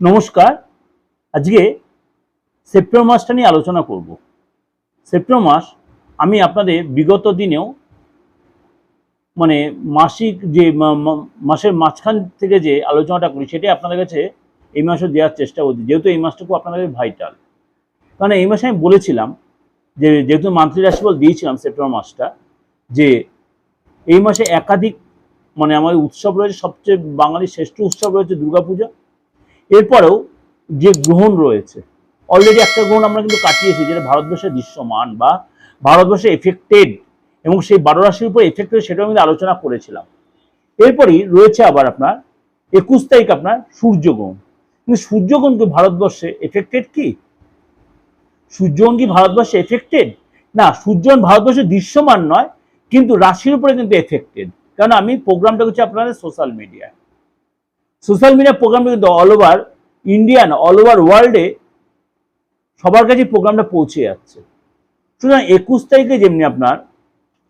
নমস্কার। আজকে সেপ্টেম্বর মাসটা নিয়ে আলোচনা করব। সেপ্টেম্বর মাস, আমি আপনাদের বিগত দিনেও মানে মাসিক যে মাসের মাঝখান থেকে যে আলোচনাটা করি, সেটাই আপনাদের কাছে এই মাসে দেওয়ার চেষ্টা করছি। যেহেতু এই মাসটুকু আপনাদের ভাইটাল কারণ এই মাসে আমি বলেছিলাম যে, যেহেতু মান্থলি রাশিফল দিয়েছিলাম সেপ্টেম্বর মাসটা, যে এই মাসে একাধিক মানে আমাদের উৎসব রয়েছে, সবচেয়ে বাঙালির শ্রেষ্ঠ উৎসব রয়েছে দুর্গাপূজা। এরপরেও যে গ্রহণ রয়েছে অলরেডি একটা গ্রহণ আমরা কিন্তু কাটিয়েছি, যেটা ভারতবর্ষে দৃশ্যমান বা ভারতবর্ষে এফেক্টেড এবং সেই বারো রাশির উপর এফেক্টেড সেটাও কিন্তু আলোচনা করেছিলাম। এরপরই রয়েছে আবার আপনার একুশ তারিখ আপনার সূর্যগ্রহণ। কিন্তু সূর্যগ্রহণ কি ভারতবর্ষে এফেক্টেড কি? সূর্যগ্রহণ কি ভারতবর্ষে এফেক্টেড না, সূর্যগ্রহণ ভারতবর্ষে দৃশ্যমান নয়, কিন্তু রাশির উপরে কিন্তু এফেক্টেড কারণ আমি প্রোগ্রামটা করছি আপনাদের সোশ্যাল মিডিয়ায় সোশ্যাল মিডিয়া প্রোগ্রামটা কিন্তু all over Indian all over ওয়ার্ল্ডে সবার কাছে প্রোগ্রামটা পৌঁছে যাচ্ছে। সুতরাং একুশ তারিখে যেমনি আপনার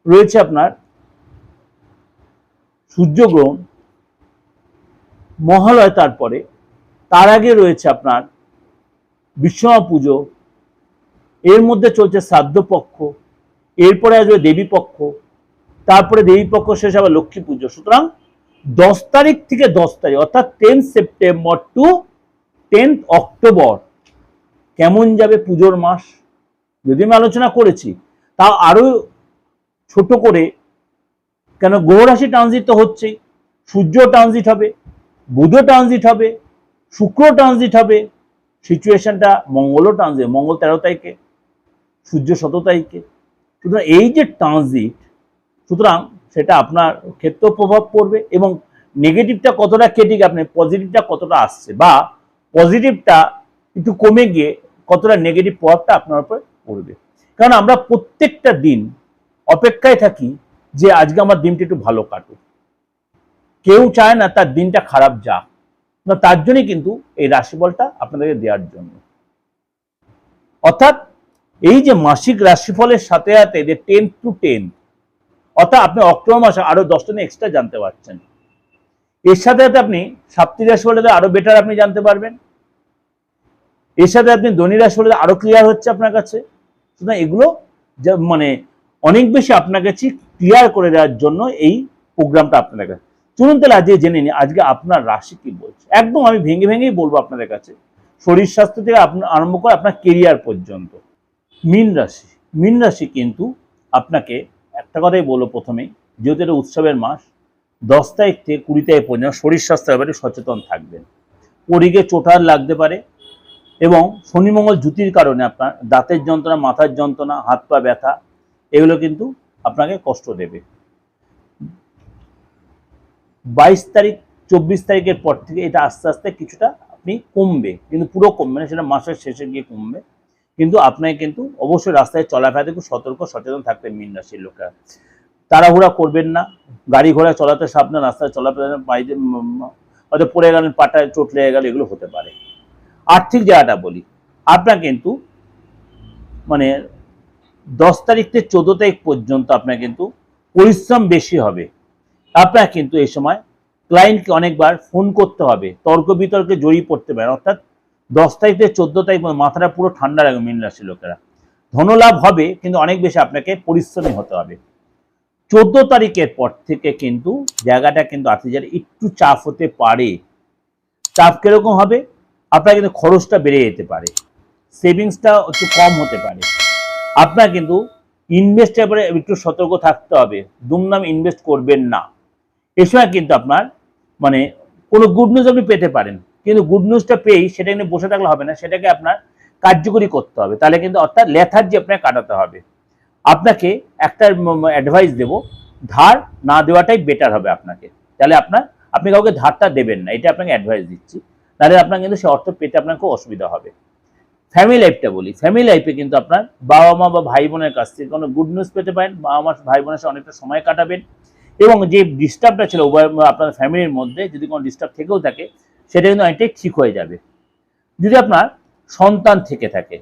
রয়েছে আপনার সূর্যগ্রহণ, মহালয় তারপরে, তার আগে রয়েছে আপনার বিশ্বমা পুজো, এর মধ্যে চলছে শ্রাদ্ধ পক্ষ, এরপরে আসবে দেবী পক্ষ, তারপরে দেবী পক্ষ শেষ আবার লক্ষ্মী পুজো। সুতরাং দশ তারিখ থেকে দশ তারিখ, অর্থাৎ ten September to tenth October কেমন যাবে পুজোর মাস? যদি আমি আলোচনা করেছি, তা আরও ছোট করে। কেন? গ্রহরাশি ট্রানজিট তো হচ্ছেই। সূর্য ট্রানজিট হবে বুধ ট্রানজিট হবে শুক্র ট্রানজিট হবে। সিচুয়েশনটা মঙ্গলও ট্রানজিট মঙ্গল তেরো তারিখে, সূর্য শত তারিখে। সুতরাং এই যে ট্রানজিট সুতরাং সেটা আপনার ক্ষেত্রেও প্রভাব পড়বে এবং নেগেটিভটা কতটা কেটে গিয়ে আপনার পজিটিভটা কতটা আসছে বা পজিটিভটা একটু কমে গিয়ে কতটা নেগেটিভ প্রভাবটা আপনার উপর পড়বে। কারণ আমরা প্রত্যেকটা দিন অপেক্ষায় থাকি যে আজকে আমার দিনটা একটু ভালো কাটুক। কেউ চায় না তার দিনটা খারাপ যাক। না, তার জন্যই কিন্তু এই রাশিফলটা আপনাদেরকে দেওয়ার জন্য। অর্থাৎ এই যে মাসিক রাশিফলের সাথে সাথে যে টেন টু টেন অর্থাৎ আপনি অক্টোবর মাসে আরও দশটা এক্সট্রা জানতে পারছেন। এর সাথে সাথে আপনি সাপ্তাহিক রাশিফলটা আরও বেটার আপনি জানতে পারবেন। এর সাথে আপনি ধনী রাশিফলটা আরও ক্লিয়ার হচ্ছে আপনার কাছে। সুতরাং এগুলো মানে অনেক বেশি আপনার কাছে ক্লিয়ার করে দেওয়ার জন্য এই প্রোগ্রামটা আপনাদের কাছে। চলুন তাহলে আজকে জেনে নিই, আজকে আপনার রাশি কি বলছে? একদম আমি ভেঙে ভেঙেই বলব আপনাদের কাছে। শরীর স্বাস্থ্য থেকে আপনার আরম্ভ করে আপনার কেরিয়ার পর্যন্ত। মীন রাশি মীন রাশি কিন্তু আপনাকে একটা কথাই বলব প্রথমেই যেহেতু এটা উৎসবের মাস, দশ তারিখ থেকে কুড়ি তারিখ পর্যন্ত শরীর স্বাস্থ্যের ব্যাপারে সচেতন থাকবেন। পরিগে চোটার লাগতে পারে এবং শনি মঙ্গল জুতির কারণে আপনার দাঁতের যন্ত্রণা, মাথার যন্ত্রণা, হাত পা ব্যথা, এগুলো কিন্তু আপনাকে কষ্ট দেবে। বাইশ তারিখ, চব্বিশ তারিখের পর থেকে এটা আস্তে আস্তে কিছুটা আপনি কমবে, কিন্তু পুরো কমবে না, সেটা মাসের শেষে গিয়ে কমবে। কিন্তু আপনাকে কিন্তু অবশ্যই রাস্তায় চলাফেরাতে খুব সতর্ক, সচেতন থাকতে মীন রাশির লোকেরা। তাড়াহুড়া করবেন না, গাড়ি ঘোড়া চলাতে সাবধান, রাস্তায় চলাফেরা বাইরে হয়তো পড়ে গেলেন, পাটায় চোট লেগে গেল, এগুলো হতে পারে। আর্থিক জায়গাটা বলি, আপনার কিন্তু মানে দশ তারিখ থেকে চোদ্দ তারিখ পর্যন্ত আপনার কিন্তু পরিশ্রম বেশি হবে। আপনার কিন্তু এই সময় ক্লায়েন্টকে অনেকবার ফোন করতে হবে, তর্ক বিতর্কে জড়িয়ে পড়তে পারেন, অর্থাৎ দশ তারিখ থেকে চোদ্দ তারিখ মাথাটা পুরো ঠান্ডা রাখবে মীন রাশি লোকেরা। ধনলাভ হবে, কিন্তু অনেক বেশি আপনাকে পরিশ্রমী হতে হবে। চোদ্দ তারিখের পর থেকে কিন্তু জায়গাটা কিন্তু আর্থিক জায়গায় একটু চাপ হতে পারে। চাপ কীরকম হবে? আপনার কিন্তু খরচটা বেড়ে যেতে পারে। সেভিংসটা একটু কম হতে পারে। আপনার কিন্তু ইনভেস্টের ব্যাপারে একটু সতর্ক থাকতে হবে। দুমদাম ইনভেস্ট করবেন না। এ সময় কিন্তু আপনার মানে কোনো গুড নিউজ আপনি পেতে পারেন। কিন্তু গুড নিউজটা পেয়েই সেটা কিন্তু বসে থাকলে হবে না, সেটাকে আপনার কার্যকরী করতে হবে। তাহলে কিন্তু অর্থাৎ লেথার্জি আপনাকে কাটাতে হবে, আপনাকে একটা অ্যাডভাইস দেব, ধার না দেওয়াটাই বেটার হবে আপনাকে। তাহলে আপনার, আপনি কাউকে ধারটা দেবেন না, এটা আপনাকে অ্যাডভাইস দিচ্ছি। তাহলে আপনার কিন্তু সে অর্থ পেতে আপনার খুব অসুবিধা হবে। ফ্যামিলি লাইফটা বলি ফ্যামিলি লাইফে কিন্তু আপনার বাবা মা বা ভাই বোনের কাছ থেকে কোনো গুড নিউজ পেতে পারেন, বাবা মা, ভাই বোনের সাথে অনেকটা সময় কাটাবেন। এবং যে ডিস্টার্বটা ছিল আপনার ফ্যামিলির মধ্যে যদি কোনো ডিস্টার্ব থেকেও থাকে সেটা কিন্তু অনেকটাই ঠিক হয়ে যাবে। যদি আপনার সন্তান থেকে থাকে,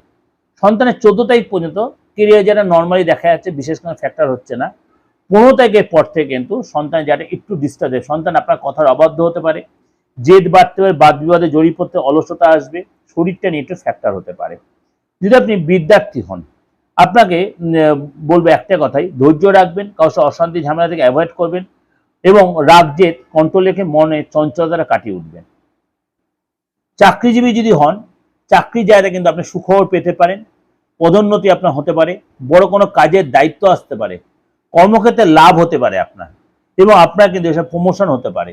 সন্তানের চোদ্দ তারিখ পর্যন্ত কেরিয়ার যেটা নর্মালি দেখা যাচ্ছে, বিশেষ কোনো ফ্যাক্টর হচ্ছে না, পনেরো তারিখের পর থেকে কিন্তু সন্তান যেটা একটু ডিস্টার্ব দেয়। সন্তান আপনার কথার অবাধ্য হতে পারে, জেদ বাড়তে পারে বাদ বিবাদে জড়িয়ে পড়তে, অলসতা আসবে, শরীরটা নিয়ে একটু ফ্যাক্টর হতে পারে। যদি আপনি বিদ্যার্থী হন, আপনাকে বলব একটা কথাই, ধৈর্য রাখবেন সাথে অশান্তি, ঝামেলা থেকে অ্যাভয়েড করবেন এবং রাগ, জেদ কন্ট্রোল রেখে মনে চঞ্চলতাটা কাটিয়ে উঠবেন। চাকরিজীবী যদি হন চাকরির জায়গায় কিন্তু আপনি সুখবর পেতে পারেন, পদোন্নতি আপনার হতে পারে, বড় কোনো কাজের দায়িত্ব আসতে পারে, কর্মক্ষেত্রে লাভ হতে পারে আপনার, এবং আপনার কিন্তু এসব প্রমোশন হতে পারে।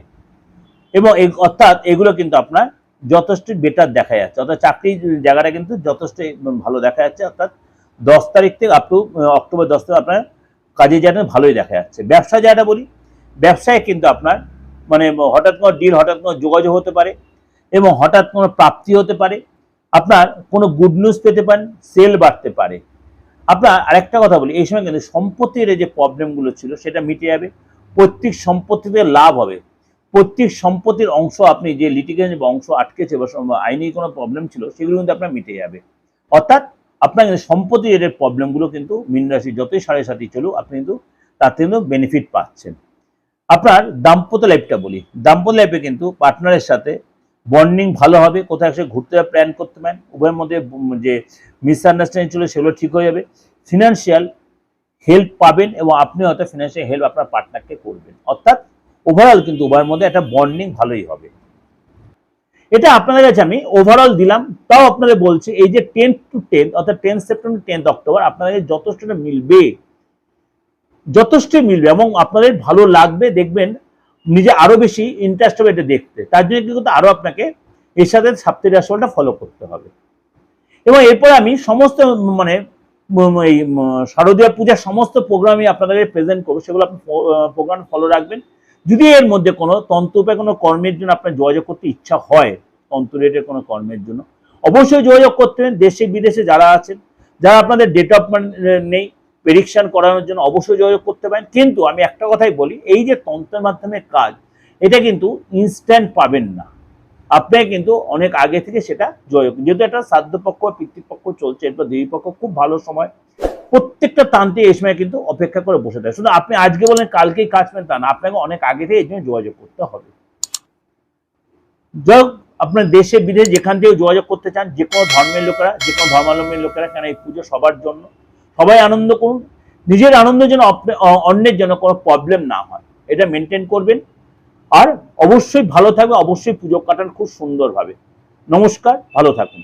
এবং অর্থাৎ এগুলো কিন্তু আপনার যথেষ্ট বেটার দেখা যাচ্ছে, অর্থাৎ চাকরির জায়গাটা কিন্তু যথেষ্ট ভালো দেখা যাচ্ছে, অর্থাৎ দশ তারিখ থেকে আপ টু অক্টোবর দশ থেকে আপনার কাজের জায়গাটা ভালোই দেখা যাচ্ছে। ব্যবসা জায়গাটা বলি, ব্যবসায় কিন্তু আপনার মানে হঠাৎ কোনো ডিল হঠাৎ কোনো যোগাযোগ হতে পারে এবং হঠাৎ কোনো প্রাপ্তি হতে পারে, আপনার কোনো গুড নিউজ পেতে পারেন সেল বাড়তে পারে। আপনার আরেকটা কথা বলি, এই সময় কিন্তু সম্পত্তির যে প্রবলেমগুলো ছিল, সেটা মিটে যাবে প্রত্যেক সম্পত্তিতে লাভ হবে। প্রত্যেক সম্পত্তির অংশ আপনি যে লিটিগেশন বা অংশ আটকেছে বা আইনি কোনো প্রবলেম ছিল, সেগুলো কিন্তু আপনার মিটে যাবে। অর্থাৎ আপনার কিন্তু সম্পত্তি এর প্রবলেমগুলো কিন্তু মীন রাশি যতই সাড়ে সাথে চলুক, আপনি কিন্তু তার থেকে বেনিফিট পাচ্ছেন। আপনার দাম্পত্য লাইফটা বলি, দাম্পত্য লাইফে কিন্তু পার্টনারের সাথে বন্ডিং ভালো হবে, কোথায় এসে ঘুরতে প্ল্যান করতে পারেন। উভয়ের মধ্যে যে মিসআন্ডারস্ট্যান্ডিং ছিল সেগুলো ঠিক হয়ে যাবে। ফিনান্সিয়াল হেল্প পাবেন এবং আপনি হয়তো ফিনান্সিয়াল হেল্প আপনার পার্টনারকে করবেন। অর্থাৎ ওভারঅল কিন্তু উভয়ের মধ্যে একটা বন্ডিং ভালোই হবে। এটা আপনাদের কাছে আমি ওভারঅল দিলাম। তাও আপনাদের বলছি, এই যে টেন্থ টু টেন্থ অর্থাৎ টেন্থ সেপ্টেম্বর টেন্থ অক্টোবর আপনাদের যথেষ্টটা মিলবে। যথেষ্ট মিলবে এবং আপনাদের ভালো লাগবে। দেখবেন নিজে আরও বেশি ইন্টারেস্ট হবে এটা দেখতে। তার জন্য কিন্তু আরও আপনাকে এর সাথে সাপ্তাহিক রাশিফলটা ফলো করতে হবে। এবং এরপর আমি সমস্ত মানে এই শারদীয় পূজার সমস্ত প্রোগ্রামই আপনাদের প্রেজেন্ট করব। সেগুলো আপনি প্রোগ্রাম ফলো রাখবেন। যদি এর মধ্যে কোনো তন্ত্রপে কোনো কর্মের জন্য আপনার যোগাযোগ করতে ইচ্ছা হয় তন্ত্র রেটের কোনো কর্মের জন্য, অবশ্যই যোগাযোগ করতে দেশে বিদেশে যারা আছেন, যারা আপনাদের ডেট অফ নেই প্রেডিকশন করানোর জন্য অবশ্যই যোগাযোগ করতে পারেন। কিন্তু আমি একটা কথাই বলি, এই যে তন্ত্রের মাধ্যমে কাজ, এটা কিন্তু ইনস্ট্যান্ট পাবেন না। আপনাকে কিন্তু অনেক আগে থেকে সেটা যোগাযোগ, যেহেতু একটা সাধ্যপক্ষ পিতৃপক্ষ চলছে, এরপর দেবীপক্ষ খুব ভালো সময়। প্রত্যেকটা তান্ত্রিক এই সময় কিন্তু অপেক্ষা করে বসে থাকে। শুধু আপনি আজকে বলেন, কালকেই কাজ পেন তা না, আপনাকে অনেক আগে থেকে এই জন্য যোগাযোগ করতে হবে। যাই আপনার দেশে, বিদেশে যেখান থেকে যোগাযোগ করতে চান, যে কোনো ধর্মের লোকেরা, যে কোনো ধর্মাবলম্বীর লোকেরা কেন এই পুজো সবার জন্য। সবাই আনন্দ করুন। নিজের আনন্দ যেন অন্যের যেন কোনো প্রবলেম না হয়। এটা মেনটেন করবেন। আর অবশ্যই ভালো থাকবে অবশ্যই পুজো কাটান খুব সুন্দরভাবে। নমস্কার, ভালো থাকুন।